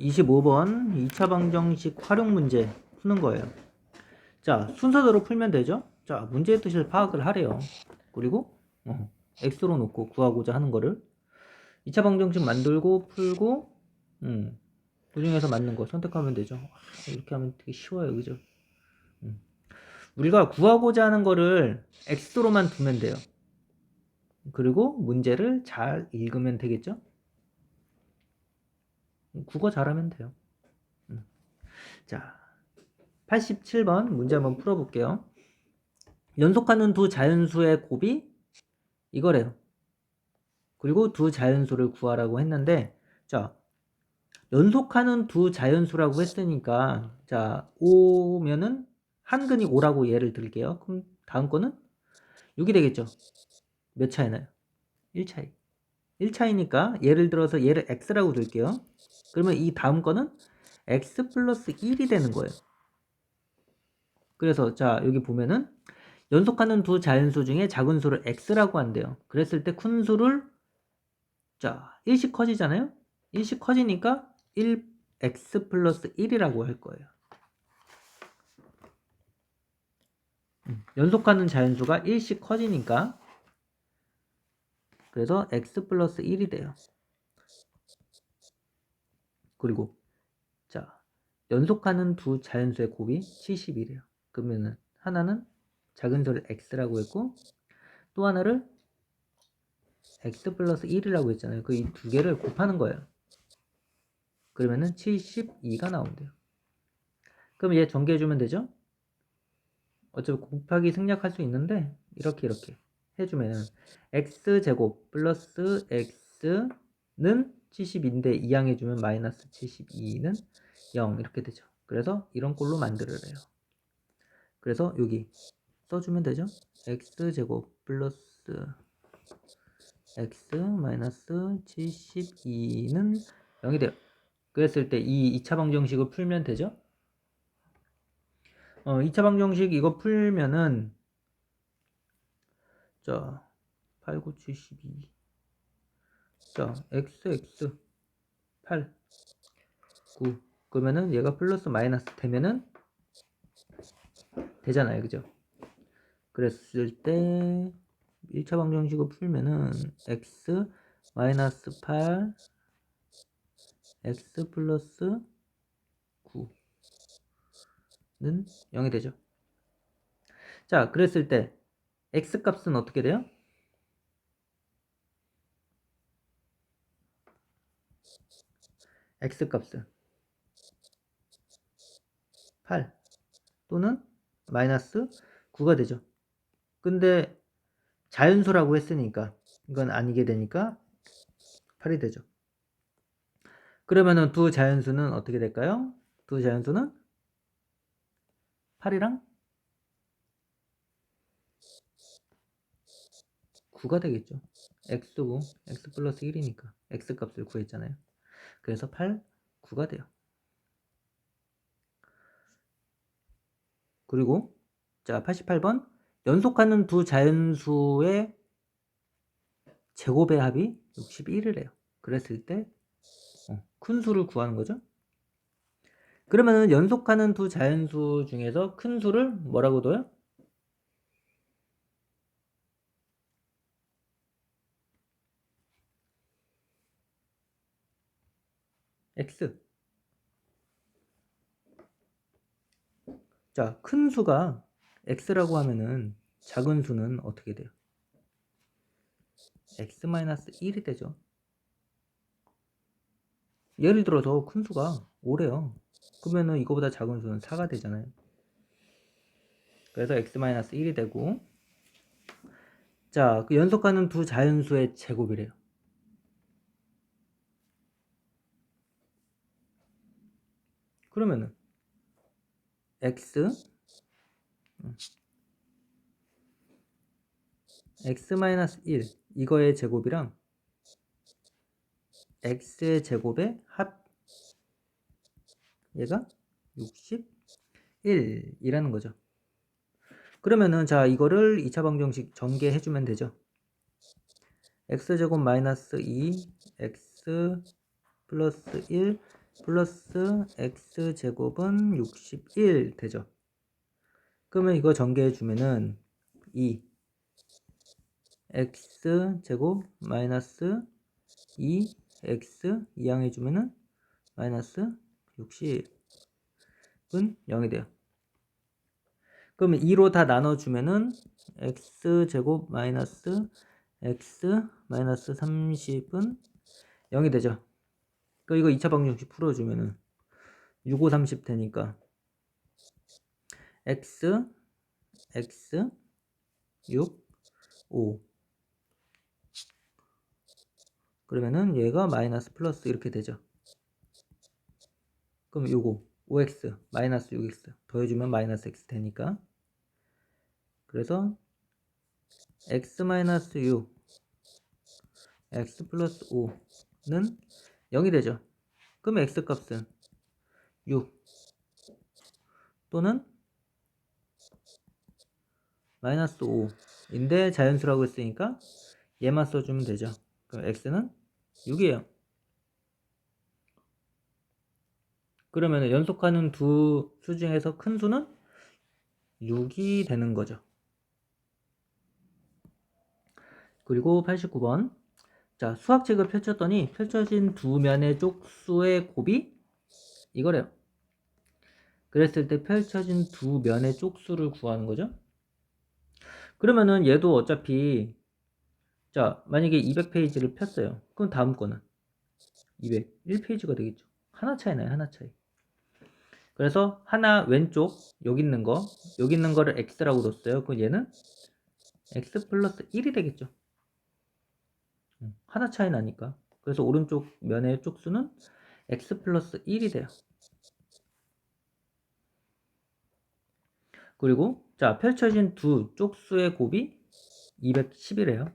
25번 2차 방정식 활용 문제 푸는 거예요. 자, 순서대로 풀면 되죠? 자, 문제의 뜻을 파악을 하래요. 그리고 어, x로 놓고 구하고자 하는 거를 2차 방정식 만들고 풀고 음, 그 중에서 맞는 거 선택하면 되죠. 아, 이렇게 하면 되게 쉬워요. 그죠? 음. 우리가 구하고자 하는 거를 x로만 두면 돼요. 그리고 문제를 잘 읽으면 되겠죠? 국어 잘하면 돼요. 음. 자, 87번 문제 한번 풀어볼게요. 연속하는 두 자연수의 곱이 이거래요. 그리고 두 자연수를 구하라고 했는데, 자, 연속하는 두 자연수라고 했으니까, 자, 5면은 한근이 5라고 예를 들게요. 그럼 다음 거는 6이 되겠죠. 몇 차이 나요? 1차이. 1차이니까 예를 들어서 얘를 x라고 둘게요. 그러면 이 다음 거는 x 플러스 1이 되는 거예요. 그래서 자 여기 보면은 연속하는 두 자연수 중에 작은 수를 x라고 한대요. 그랬을 때 큰 수를 자 1씩 커지잖아요. 1씩 커지니까 1x 플러스 1이라고 할 거예요. 음, 연속하는 자연수가 1씩 커지니까 그래서 x 플러스 1이 돼요. 그리고 자 연속하는 두 자연수의 곱이 70이래요. 그러면은 하나는 작은 수를 x라고 했고 또 하나를 x 플러스 1이라고 했잖아요. 그 이 두 개를 곱하는 거예요. 그러면은 72가 나온대요. 그럼 얘 전개해주면 되죠? 어차피 곱하기 생략할 수 있는데 이렇게 이렇게 해주면은 x제곱 플러스 x는 70인데 2항 해 주면 마이너스 72는 0 이렇게 되죠. 그래서 이런 꼴로 만들으래요. 그래서 여기 써주면 되죠. x제곱 플러스 x 마이너스 72는 0이 돼요. 그랬을 때 이 2차 방정식을 풀면 되죠. 어, 2차 방정식 이거 풀면은 자, 8, 9, 72. 자, x, x, 8, 9. 그러면은 얘가 플러스 마이너스 되면은 되잖아요. 그죠? 그랬을 때 1차 방정식을 풀면은 x 마이너스 8 x 플러스 9는 0이 되죠. 자, 그랬을 때 x 값은 어떻게 돼요? X 값은 8 또는 마이너스 9가 되죠. 근데 자연수라고 했으니까 이건 아니게 되니까 8이 되죠. 그러면은 두 자연수는 어떻게 될까요? 두 자연수는 8이랑 9가 되겠죠. x고 x 플러스 1이니까 x 값을 구했잖아요. 그래서 8, 9가 돼요. 그리고 자 88번 연속하는 두 자연수의 제곱의 합이 61을 해요. 그랬을 때큰 어, 수를 구하는 거죠. 그러면은 연속하는 두 자연수 중에서 큰 수를 뭐라고 둬요? X. 자, 큰 수가 x라고 하면은 작은 수는 어떻게 돼요? x-1이 되죠. 예를 들어서 큰 수가 5래요. 그러면은 이거보다 작은 수는 4가 되잖아요. 그래서 x-1이 되고 자, 그 연속하는 두 자연수의 제곱이래요. 그러면은 x x-1 이거의 제곱이랑 x의 제곱의 합 얘가 61이라는 거죠. 그러면은 자 이거를 2차 방정식 전개해 주면 되죠. x제곱 마이너스 2 x 플러스 1 플러스 x제곱은 61 되죠. 그러면 이거 전개해 주면은 2 x제곱 마이너스 2x 이항해 주면은 마이너스 60은 0이 돼요. 그러면 2로 다 나눠주면은 x제곱 마이너스 x 마이너스 30은 0이 되죠. 그 이거 2차 방정식 풀어주면은 6, 5, 30 되니까 x x 6 5 그러면은 얘가 마이너스 플러스 이렇게 되죠. 그럼 요거 5x 마이너스 6x 더해주면 마이너스 x 되니까 그래서 x 마이너스 6 x 플러스 5는 0이 되죠. 그럼 x 값은 6 또는 마이너스 5인데 자연수라고 했으니까 얘만 써주면 되죠. 그럼 x는 6이에요. 그러면 연속하는 두 수 중에서 큰 수는 6이 되는 거죠. 그리고 89번. 자, 수학책을 펼쳤더니 펼쳐진 두 면의 쪽수의 곱이 이거래요. 그랬을 때 펼쳐진 두 면의 쪽수를 구하는 거죠. 그러면은 얘도 어차피 자, 만약에 200페이지를 폈어요. 그럼 다음 거는 201페이지가 되겠죠. 하나 차이 나요, 하나 차이. 그래서 하나 왼쪽 여기 있는 거, 여기 있는 거를 x라고 뒀어요. 그럼 얘는 x 플러스 1이 되겠죠. 음, 하나 차이 나니까. 그래서 오른쪽 면의 쪽수는 x 플러스 1이 돼요. 그리고 자 펼쳐진 두 쪽수의 곱이 210이래요.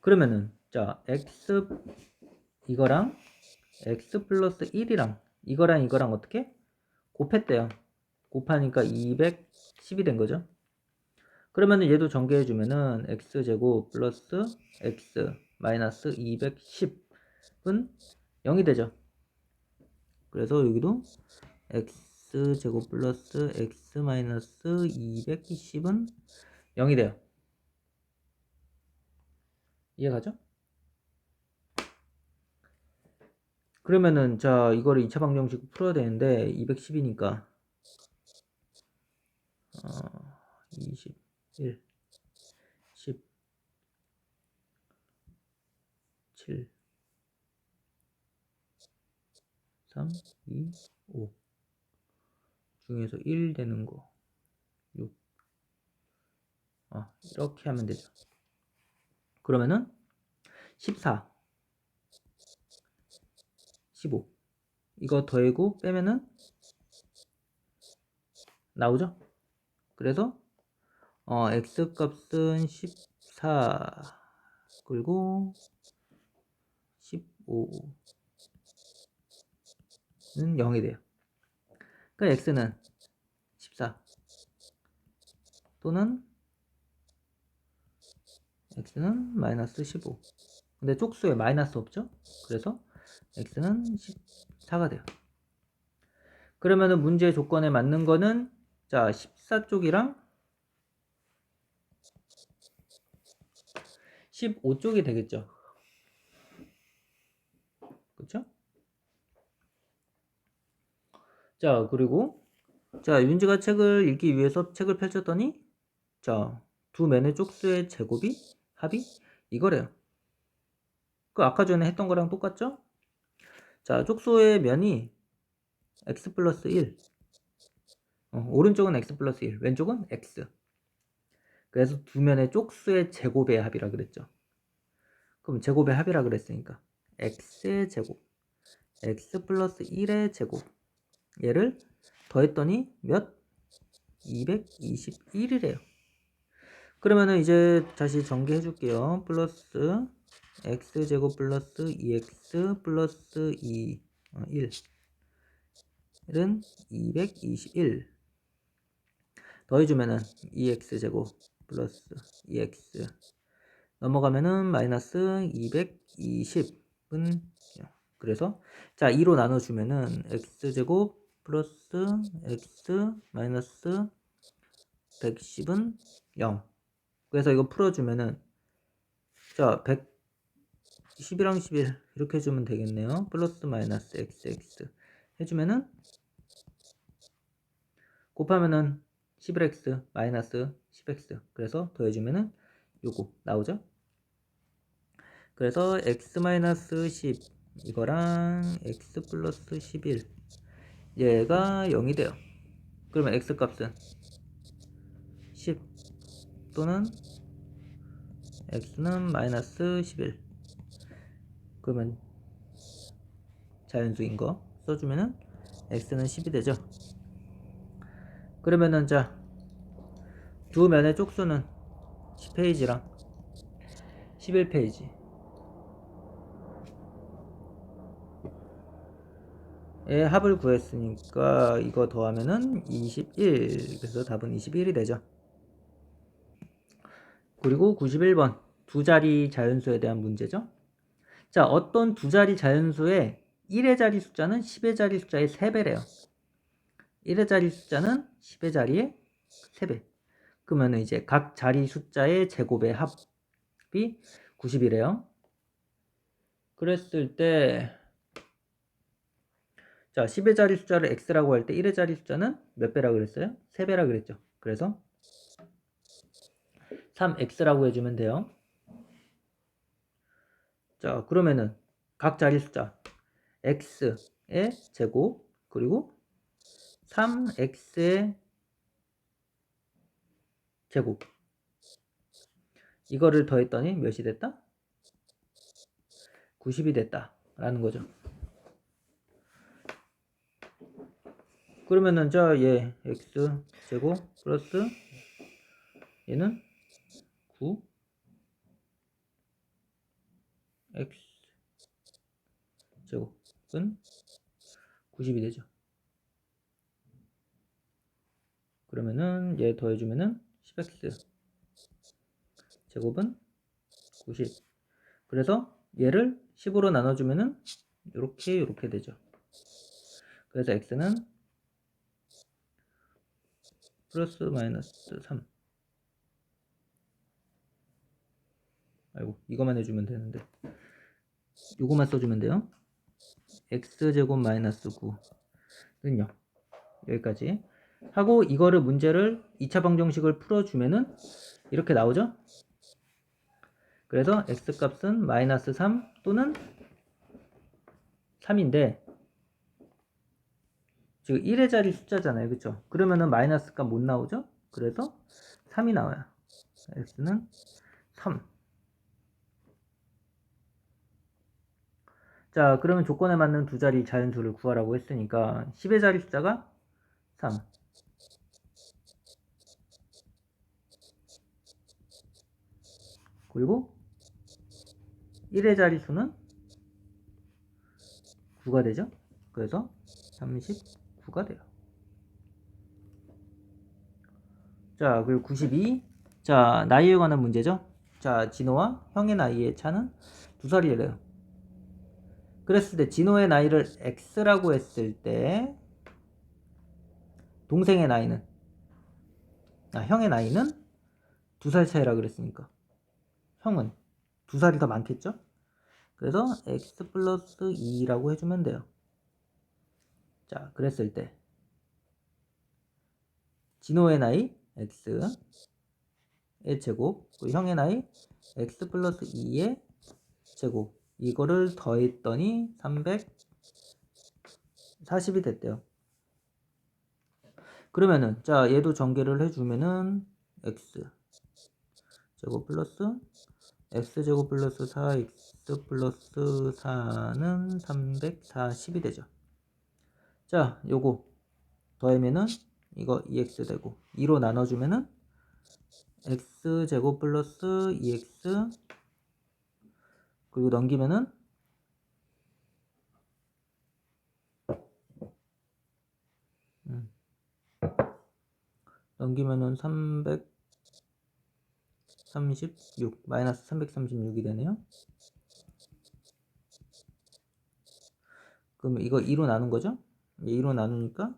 그러면은 자 x 이거랑 x 플러스 1이랑 이거랑 이거랑 어떻게 곱했대요. 곱하니까 210이 된 거죠. 그러면은 얘도 전개해 주면은 x제곱 플러스 x 마이너스 210은 0이 되죠. 그래서 여기도 x제곱 플러스 x 마이너스 220은 0이 돼요. 이해가죠? 그러면은 자 이거를 2차 방정식 풀어야 되는데 210이니까 어, 21 10 7 3 2 5 중에서 1 되는 거 6. 아, 이렇게 하면 되죠. 그러면은 14 15 이거 더하고 빼면은 나오죠? 그래서 어, x 값은 14 그리고 15는 0이 돼요. 그러니까 x는 14 또는 x는 마이너스 15 근데 쪽수에 마이너스 없죠? 그래서 x는 14가 돼요. 그러면은 문제 조건에 맞는 거는 자 14쪽이랑 15쪽이 되겠죠. 자 그리고 자 윤지가 책을 읽기 위해서 책을 펼쳤더니 자 두 면의 쪽수의 제곱이 합이 이거래요. 그 아까 전에 했던 거랑 똑같죠? 자, 쪽수의 면이 x 플러스 1. 어, 오른쪽은 x 플러스 1, 왼쪽은 x. 그래서 두 면의 쪽수의 제곱의 합이라 그랬죠. 그럼 제곱의 합이라 그랬으니까 x의 제곱, x 플러스 1의 제곱. 얘를 더했더니 몇? 221이래요. 그러면은 이제 다시 전개해 줄게요. 플러스 x제곱 플러스 2x 플러스 2 어, 1 1은 221 더해주면은 2x제곱 플러스 2x 넘어가면은 마이너스 220은 그래서 자 2로 나눠주면은 x제곱 플러스 x 마이너스 110은 0 그래서 이거 풀어주면은 자 110이랑 11 이렇게 해주면 되겠네요. 플러스 마이너스 xx 해주면은 곱하면은 11x 마이너스 10x 그래서 더해주면은 요거 나오죠? 그래서 x 마이너스 10 이거랑 x 플러스 11 얘가 0이 돼요. 그러면 x 값은 10 또는 x는 마이너스 11 그러면 자연수인 거 써주면은 x는 10이 되죠? 그러면은 자 두 면의 쪽수는 10페이지랑 11페이지 의 합을 구했으니까 이거 더하면은 21 그래서 답은 21이 되죠. 그리고 91번. 두 자리 자연수에 대한 문제죠. 자 어떤 두 자리 자연수의 1의 자리 숫자는 10의 자리 숫자의 3배래요. 1의 자리 숫자는 10의 자리의 3배. 그러면 이제 각 자리 숫자의 제곱의 합이 90이래요. 그랬을 때 자, 10의 자리 숫자를 x라고 할 때 1의 자리 숫자는 몇 배라 그랬어요? 3배라 그랬죠. 그래서 3x라고 해주면 돼요. 자, 그러면은 각 자리 숫자 x의 제곱 그리고 3x의 제곱 이거를 더했더니 몇이 됐다? 90이 됐다 라는 거죠. 그러면은 자얘 x 제곱 플러스 얘는 9 x 제곱은 90이 되죠. 그러면은 얘 더해주면은 10x 제곱은 90 그래서 얘를 10으로 나눠주면은 이렇게 이렇게 되죠. 그래서 x는 플러스 마이너스 3 아이고 이거만 해주면 되는데. 이거만 써주면 돼요. X제곱 마이너스 9는요. 여기까지. 하고 이거를 문제를 2차 방정식을 풀어주면은 이렇게 나오죠? 그래서 x값은 마이너스 3 또는 3인데 지금 1의 자리 숫자잖아요. 그쵸? 그러면은 마이너스 값못 나오죠? 그래서 3이 나와요. x는 3. 자, 그러면 조건에 맞는 두 자리 자연 수를 구하라고 했으니까 10의 자리 숫자가 3. 그리고 1의 자리 수는 9가 되죠? 그래서 30 9가 돼요. 자, 그리고 92. 자, 나이에 관한 문제죠. 자, 진호와 형의 나이의 차는 두 살이래요. 그랬을 때 진호의 나이를 x라고 했을 때 동생의 나이는 아, 형의 나이는 두 살 차이라 그랬으니까 형은 두 살이 더 많겠죠? 그래서 x 플러스 2라고 해주면 돼요. 자, 그랬을 때 진호의 나이 x의 제곱, 형의 나이 x 플러스 2의 제곱 이거를 더했더니 340이 됐대요. 그러면은 자 얘도 전개를 해주면은 x 제곱 플러스 x 제곱 플러스 4x 플러스 4는 340이 되죠. 자, 요거 더하면은 이거 2x 되고 2로 나눠주면은 x 제곱 플러스 2x 그리고 넘기면은 음. 넘기면은 336 마이너스 336이 되네요. 그러면 이거 2로 나눈 거죠? 2로 나누니까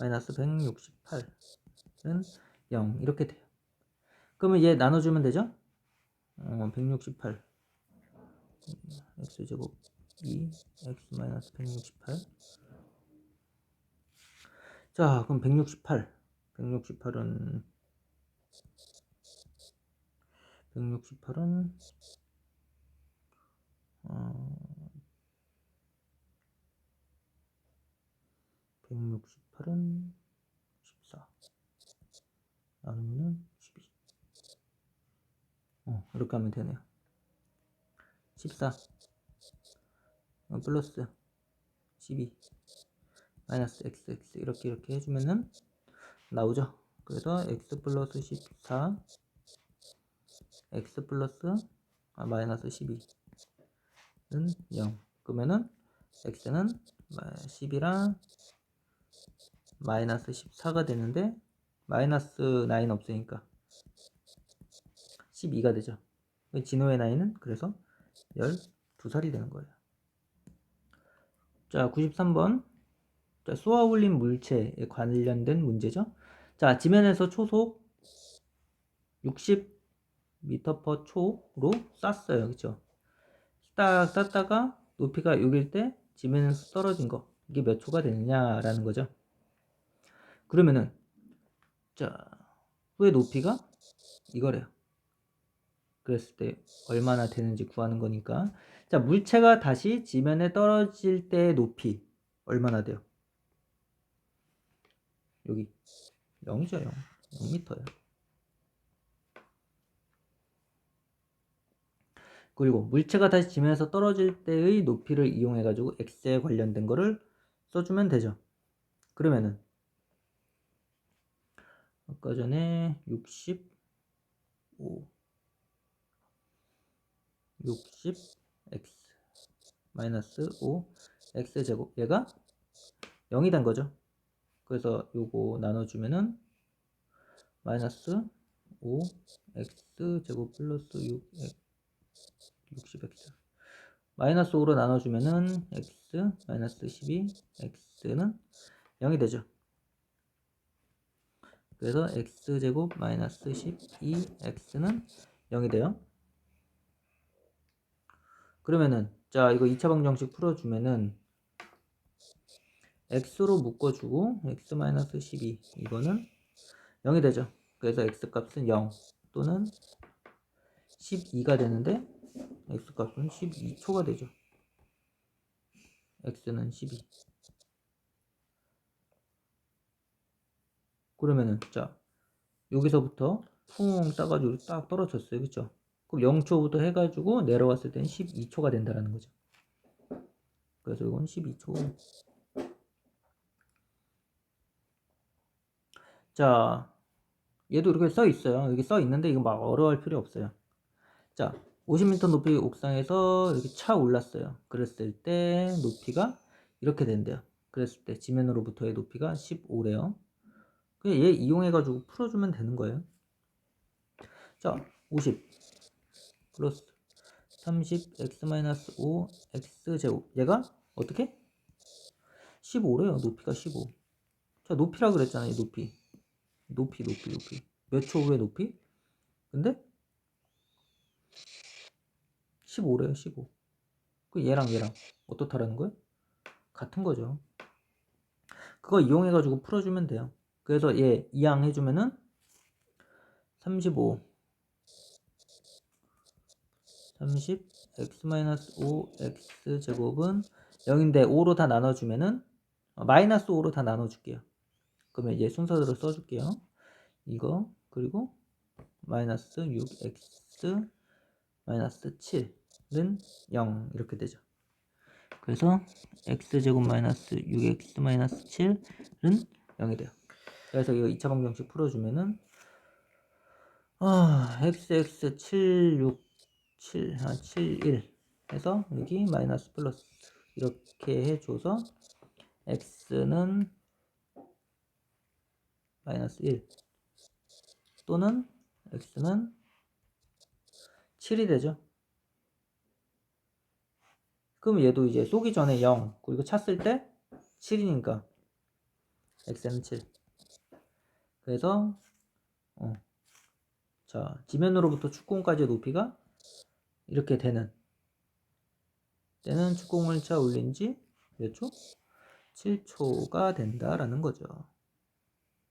마이너스 168은 0 이렇게 돼요. 그러면 얘 나눠주면 되죠? 어, 168 x제곱 2 x 마이너스 168 자, 그럼 168. 168은 168은 어 168은 14 나누면 12. 어, 이렇게 하면 되네요. 14 어, 플러스 12 마이너스 x x 이렇게 이렇게 해주면은 나오죠. 그래서 x 플러스 14 x 플러스 아, 마이너스 12는 0 그러면은 x는 10이랑 마이너스 14가 되는데 마이너스 9 없으니까 12가 되죠. 진호의 나이는 그래서 12살이 되는 거예요. 자, 93번. 자, 쏘아 올린 물체에 관련된 문제죠. 자, 지면에서 초속 60m per 초로 쐈어요. 그쵸? 딱 쐈다가 높이가 6일 때 지면에서 떨어진 거. 이게 몇 초가 되느냐라는 거죠. 그러면은, 자, 후의 높이가 이거래요. 그랬을 때 얼마나 되는지 구하는 거니까. 자, 물체가 다시 지면에 떨어질 때의 높이 얼마나 돼요? 여기 0이죠 0 0m예요 그리고 물체가 다시 지면에서 떨어질 때의 높이를 이용해 가지고 x에 관련된 거를 써주면 되죠 그러면은 아까 전에 65 60 x 마이너스 5 x 제곱. 얘가 0이 된 거죠. 그래서 요거 나눠주면은 마이너스 5 x 제곱 플러스 6 60x 마이너스 5로 나눠주면은 x 마이너스 12 x는 0이 되죠. 그래서 x 제곱 마이너스 12x는 0이 돼요. 그러면은 자 이거 2차 방정식 풀어주면은 x로 묶어주고 x-12 이거는 0이 되죠. 그래서 x 값은 0 또는 12가 되는데 x 값은 12초가 되죠. x는 12 그러면은 자 여기서부터 풍 싸가지고 딱 떨어졌어요. 그쵸? 그럼 0초부터 해가지고 내려왔을 때는 12초가 된다는 거죠. 그래서 이건 12초 자, 얘도 이렇게 써 있어요. 여기 써 있는데 이거 막 어려워할 필요 없어요. 자, 50m 높이 옥상에서 이렇게 차 올랐어요. 그랬을 때 높이가 이렇게 된대요. 그랬을 때 지면으로부터의 높이가 15래요. 그냥 얘 이용해가지고 풀어주면 되는 거예요. 자, 50 플러스 30 x-5 x제곱 얘가 어떻게? 15래요. 높이가 15. 자, 높이라 그랬잖아요. 높이. 높이 높이 높이 몇 초 후에 높이? 근데 15래요 15. 그 얘랑 얘랑 어떻다라는 거예요? 같은 거죠. 그거 이용해 가지고 풀어주면 돼요. 그래서 얘 이항 해주면은 35 30 x-5 x 제곱은 0인데 5로 다 나눠주면은 어, 마이너스 5로 다 나눠줄게요. 그러면 이제 순서대로 써줄게요. 이거 그리고 마이너스 6x 마이너스 7은 0 이렇게 되죠. 그래서 x제곱 마이너스 6x 마이너스 7은 0이 돼요. 그래서 이거 2차 방정식 풀어주면은 아, xx 7, 6, 7, 아, 7, 1 해서 여기 마이너스 플러스 이렇게 해줘서 x는 마이너스 1 또는 x는 7이 되죠. 그럼 얘도 이제 쏘기 전에 0 그리고 찼을 때 7이니까 x는 7 그래서 어, 자 지면으로부터 축구공까지의 높이가 이렇게 되는 때는 축구공을 차 올린 지 몇 초? 7초가 된다라는 거죠.